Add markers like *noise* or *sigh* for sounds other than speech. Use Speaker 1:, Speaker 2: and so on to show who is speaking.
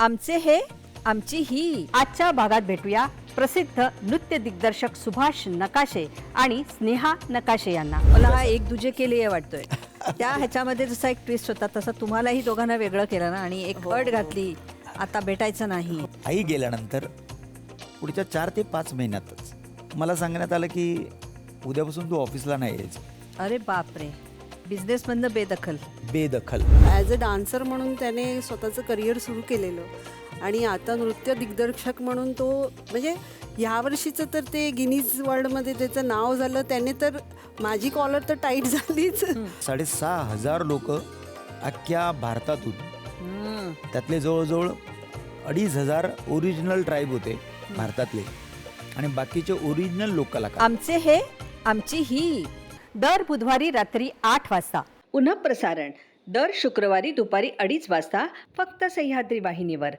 Speaker 1: आमचे हे आमची ही.
Speaker 2: आजच्या भागात भेटूया प्रसिद्ध नृत्य दिग्दर्शक सुभाष नकाशे आणि स्नेहा नकाशे यांना.
Speaker 1: मला हा एक दुजे केले वाटतोय. त्या ह्याच्यामध्ये जसा एक ट्विस्ट होता तसा तुम्हालाही दोघांना वेगळं केलं ना आणि एक अट घातली आता भेटायचं नाही.
Speaker 3: आई गेल्यानंतर पुढच्या चार ते पाच महिन्यातच मला सांगण्यात आलं की उद्यापासून तू ऑफिसला नाही यायचं.
Speaker 1: अरे बापरे. बिझनेस मधनं बेदखल.
Speaker 3: बेदखल.
Speaker 4: ॲज अ डान्सर म्हणून त्याने स्वतःचं करिअर सुरू केलेलं. आणि आता नृत्य दिग्दर्शक म्हणून तो म्हणजे ह्या वर्षीचं तर ते गिनीज वर्ल्डमध्ये त्याचं नाव झालं त्याने तर माझी कॉलर तर टाईट *laughs* झालीच.
Speaker 3: साडेसहा हजार लोक अख्ख्या भारतातून. त्यातले जवळजवळ अडीच हजार ओरिजिनल ट्राईब होते भारतातले. आणि बाकीचे ओरिजिनल लोक कलाकार
Speaker 1: आमचे हे आमची ही.
Speaker 2: दर बुधवारी रात्री आठ वाजता.
Speaker 1: पुनः प्रसारण दर शुक्रवारी दुपारी अडीच वाजता फक्त सह्याद्री वाहिनीवर.